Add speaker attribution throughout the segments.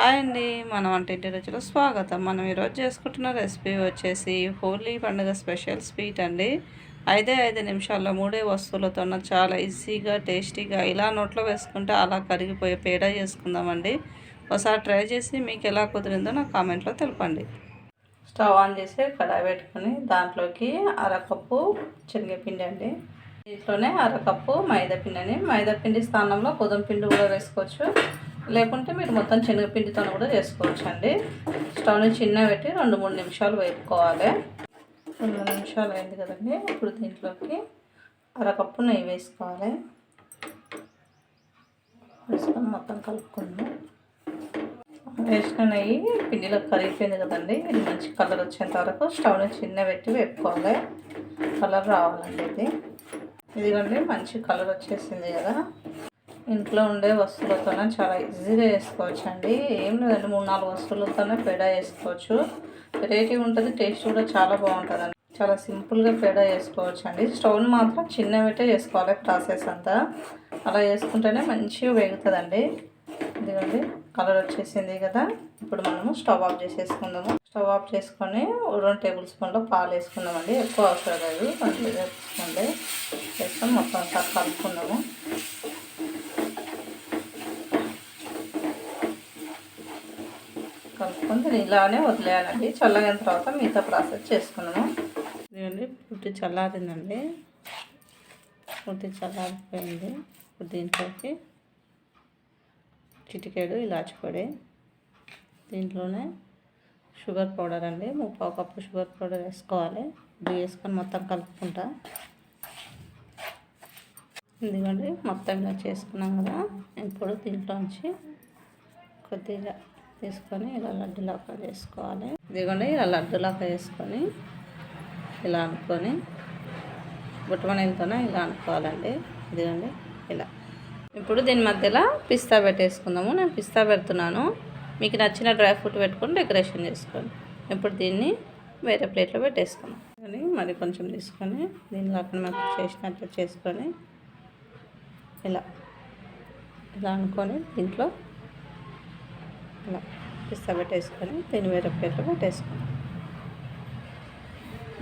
Speaker 1: Hi అండి మన వంటింటి రుచిలో స్వాగతం. మనం ఈరోజు చేసుకుంటున్న రెసిపీ వచ్చేసి హోలీ పండుగ స్పెషల్ స్వీట్ అండి. ఐదే ఐదు నిమిషాల్లో మూడే వస్తువులతో చాలా ఈజీగా టేస్టీగా ఇలా నోట్లో వేసుకుంటే అలా కరిగిపోయే పేడ చేసుకుందామండి. ఒకసారి ట్రై చేసి మీకు ఎలా కుదిరిందో నాకు కామెంట్లో తెలపండి. స్టవ్ ఆన్ చేసి కడాయి పెట్టుకొని దాంట్లోకి అరకప్పు శనగపిండి అండి. దీంట్లోనే అరకప్పు మైదా పిండి అని మైదా పిండి స్థానంలో గోధుమ పిండి కూడా వేసుకోవచ్చు. లేకుంటే మీరు మొత్తం శనగపిండితో కూడా చేసుకోవచ్చు అండి స్టవ్ని చిన్న పెట్టి రెండు మూడు నిమిషాలు వేపుకోవాలి. రెండు మూడు నిమిషాలు అయింది కదండి. ఇప్పుడు దీంట్లోకి అరకప్పు నెయ్యి వేసుకోవాలి. వేసుకొని మొత్తం కలుపుకుందాం. వేసిన నెయ్యి పిండిలో కరిగిపోయింది కదండి. ఇది మంచి కలర్ వచ్చేంత వరకు స్టవ్ని చిన్న పెట్టి వేపుకోవాలి. కలర్ రావాలండి ఇది. ఇదిగోండి మంచి కలర్ వచ్చేసింది కదా. ఇంట్లో ఉండే వస్తువులతోనే చాలా ఈజీగా వేసుకోవచ్చు అండి ఏం లేదండి మూడు నాలుగు వస్తువులతోనే పేడ వేసుకోవచ్చు వెరైటీ ఉంటుంది టేస్ట్ కూడా చాలా బాగుంటుంది అండి చాలా సింపుల్గా పేడ వేసుకోవచ్చు అండి స్టవ్ని మాత్రం చిన్న పెట్టే వేసుకోవాలి ప్రాసెస్ అంతా. అలా వేసుకుంటేనే మంచిగా వేగుతుందండి. ఇదిగోండి కలర్ వచ్చేసింది కదా. ఇప్పుడు మనము స్టవ్ ఆఫ్ చేసేసుకుందాము. స్టవ్ ఆఫ్ చేసుకొని రెండు టేబుల్ స్పూన్లో పాలు వేసుకుందామండి. ఎక్కువ అవసరం లేదు. రెండు టేబుల్ స్పూన్లే వేసుకొని మొత్తం అంతా కలుపుకుందాము. కలుపుకొని దీన్ని ఇలానే వదిలేయాలండి. చల్లగిన తర్వాత మిగతా ప్రాసెస్ చేసుకున్నాము ఇదండి పుట్టి చల్లారిందండి. పుట్టి చల్లారిపోయింది. ఇప్పుడు దీంట్లోకి చిటికేడు ఇలాచి పొడి. దీంట్లోనే షుగర్ పౌడర్ అండి. ముప్పావు కప్పు షుగర్ పౌడర్ వేసుకోవాలి. ఇది వేసుకొని మొత్తం కలుపుకుంటా. ఎందుకంటే మొత్తం ఇలా చేసుకున్నాం కదా. ఇప్పుడు దీంట్లోంచి కొద్దిగా తీసుకొని ఇలా లడ్డులాగా చేసుకోవాలి ఇదిగోండి ఇలా లడ్డులాగా వేసుకొని ఇలా అనుకొని బుట్టమనీలతోనే ఇలా అనుకోవాలండి. ఇదిగోండి ఇలా. ఇప్పుడు దీని మధ్యలో పిస్తా పెట్టేసుకుందాము. నేను పిస్తా పెడుతున్నాను. మీకు నచ్చిన డ్రై ఫ్రూట్ పెట్టుకొని డెకరేషన్ చేసుకోండి. ఇప్పుడు దీన్ని వేరే ప్లేట్లో పెట్టేసుకున్నాం కానీ మరి కొంచెం తీసుకొని దీని లాగా మాకు చేసినట్లు చేసుకొని ఇలా ఇలా అనుకొని దీంట్లో అలా పిస్తా పెట్టేసుకొని దీన్ని వేరే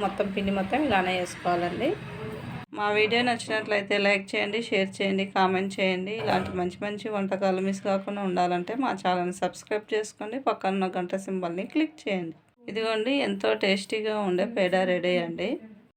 Speaker 1: మొత్తం పిండి మొత్తం ఇలానే వేసుకోవాలండి. మా వీడియో నచ్చినట్లయితే లైక్ చేయండి షేర్ చేయండి కామెంట్ చేయండి. ఇలాంటి మంచి మంచి వంటకాలు మిస్ కాకుండా ఉండాలంటే మా ఛానల్ని సబ్స్క్రైబ్ చేసుకోండి. పక్కన గంట సింబల్ని క్లిక్ చేయండి. ఇదిగోండి ఎంతో టేస్టీగా ఉండే పేడ రెడీ అండి.